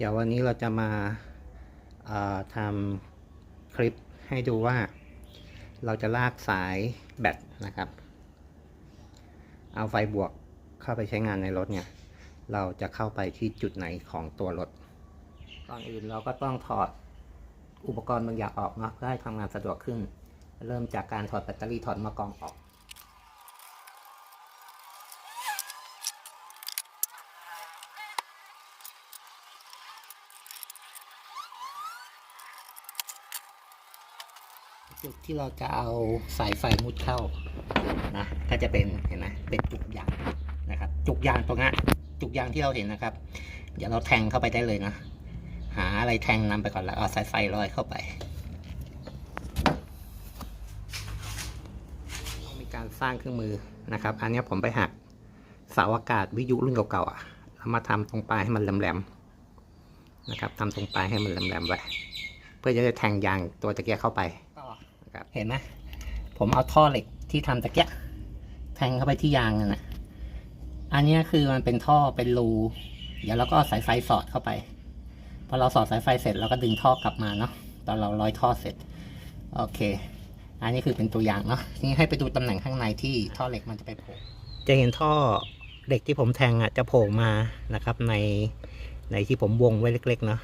เดี๋ยววันนี้เราจะมาเอ่อทำคลิปให้ดูว่า เราจะลากสายแบตนะครับ เอาไฟบวกเข้าไปใช้งานในรถเนี่ย เราจะเข้าไปที่จุดไหนของตัวรถ ก่อนอื่นเราก็ต้องถอดอุปกรณ์บางอย่างออกเนาะเพื่อให้ทำงานสะดวกขึ้น เริ่มจากการถอดแบตเตอรี่ถอดมากองออก จุดที่เราจะเอาสายไฟมุดเข้านะก็จะเป็นเห็นไหมเป็นจุกยางนะครับ จุกยางตรงนี้จุกยางที่เราเห็นนะครับ เดี๋ยวเราแทงเข้าไปได้เลยนะ หาอะไรแทงนำไปก่อนแล้วเอาสายไฟลอยเข้าไปต้องมีการสร้างเครื่องมือนะครับ อันนี้ผมไปหักเสาอากาศวิทยุรุ่นเก่าๆอะแล้วมาทำตรงปลายให้มันแหลมๆนะครับทำตรงปลายให้มันแหลมๆไว้เพื่อจะได้แทงยางตัวตะเกียบเข้าไป เห็นไหมผมเอาท่อเหล็กที่ทำตะเกียบแทงเข้าไปที่ยางนั่นะอันนี้คือมันเป็นท่อเป็นรูเดี๋ยวเราก็เอาสายไฟสอดเข้าไปพอเราสอดสายไฟเสร็จเราก็ดึงท่อกลับมาเนาะตอนเราร้อยท่อเสร็จ โอเค อันนี้คือเป็นตัวอย่างเนาะนี่ให้ไปดูตำแหน่งข้างในที่ท่อเหล็กมันจะไปโผล่จะเห็นท่อเหล็กที่ผมแทงอะจะโผล่มานะครับ ในในที่ผมวงไว้เล็ก ๆ เนาะ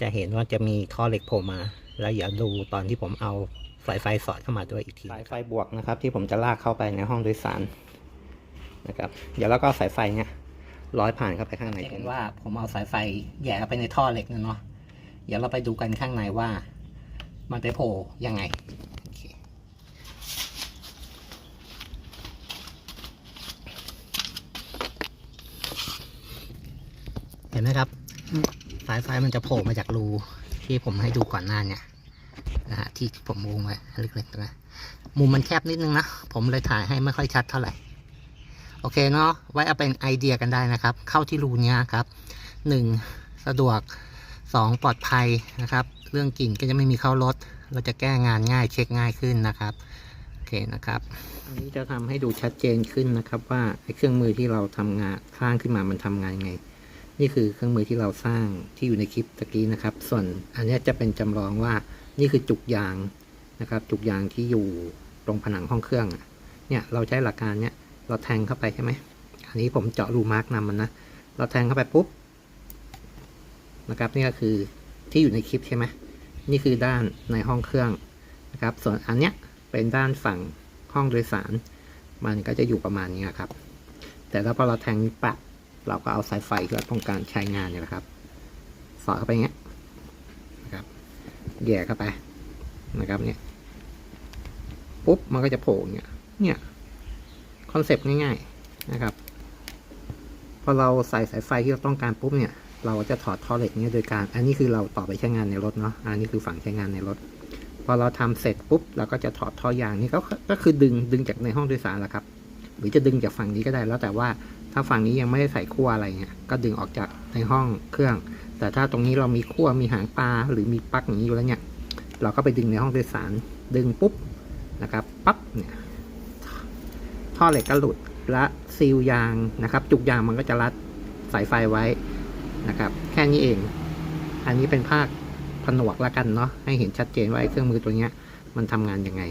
จะเห็นว่าจะมีท่อเหล็กโผล่มา แล้วอย่าดูตอนที่ผมเอา สายไฟสอดเข้ามาด้วยอีกทีสายไฟบวกนะครับ ที่ผมจะลากเข้าไปในห้องโดยสารนะครับ เดี๋ยวแล้วก็สายไฟเนี่ยร้อยผ่านเข้าไปข้างในเห็นว่าผมเอาสายไฟแหย่เข้าไปในท่อเหล็กนั่นเนาะเดี๋ยวเราไปดูกันข้างในว่า มันไปโผล่ยังไงโอเคเห็นไหมครับ สายไฟมันจะโผล่มาจากรูที่ผมให้ดูก่อนหน้าเนี่ย นะฮะที่ผมวงไว้เล็กๆนะมุมมันแคบนิดนึงนะ ผมเลยถ่ายให้ไม่ค่อยชัดเท่าไหร่โอเคเนาะไว้เอาเป็นไอเดียกันได้นะครับ เข้าที่รูเนี้ยครับหนึ่งสะดวกสองปลอดภัยนะครับ เรื่องกลิ่นก็จะไม่มีเข้ารถ เราจะแก้งานง่ายเช็คง่ายขึ้นนะครับโอเคนะครับอันนี้จะทำให้ดูชัดเจนขึ้นนะครับว่าไอ้เครื่องมือที่เราทำงานสร้างขึ้นมามันทำงานยังไง นี่คือเครื่องมือที่เราสร้างที่อยู่ในคลิปตะกี้นะครับ ส่วนอันนี้จะเป็นจำลองว่า นี่คือจุกยางนะครับ จุกยางที่อยู่ตรงผนังห้องเครื่องเนี่ยเราใช้หลักการเนี้ยเราแทงเข้าไปใช่ไหมอันนี้ผมเจาะรูมาร์กนำมันนะเราแทงเข้าไปปุ๊บนะครับนี่ก็คือที่อยู่ในคลิปใช่ไหมนี่คือด้านในห้องเครื่องนะครับ ส่วนอันเนี้ยเป็นด้านฝั่งห้องโดยสาร มันก็จะอยู่ประมาณนี้ครับ แต่แล้วพอเราแทงปะเราก็เอาสายไฟที่เราต้องการใช้งานเนี่ยนะครับ สอดเข้าไปเงี้ย แย่เข้าไปนะครับเนี่ยปุ๊บมันก็จะโผล่เงี้ยเนี่ยคอนเซปต์ง่าย ๆนะครับพอเราใส่สายไฟที่เราต้องการปุ๊บเนี่ย เราจะถอดท่อเหล็กเนี้โดยการ อันนี้คือเราต่อไปใช้งานในรถเนาะอันนี้คือฝั่งใช้งานในรถ พอเราทำเสร็จปุ๊บเราก็จะถอดท่อยางนี่ก็ก็คือดึงดึงจากในห้องโดยสารแหละครับ หรือจะดึงจากฝั่งนี้ก็ได้แล้วแต่ว่าถ้าฝั่งนี้ยังไม่ได้ใส่ขั้วอะไรเงี้ยก็ดึงออกจากในห้องเครื่อง แต่ถ้าตรงนี้เรามีขั้วมีหางปลาหรือมีปลั๊กอย่างนี้อยู่แล้วเนี่ย เราก็ไปดึงในห้องโดยสารดึงปุ๊บนะครับปั๊บเนี่ยท่อเหล็กก็หลุดและซีลยางนะครับ จุกยางมันก็จะรัดสายไฟไว้นะครับ แค่นี้เอง อันนี้เป็นภาคผนวกแล้วกันเนาะให้เห็นชัดเจนว่าไอ้เครื่องมือตัวเนี้ยมันทำงานยังไง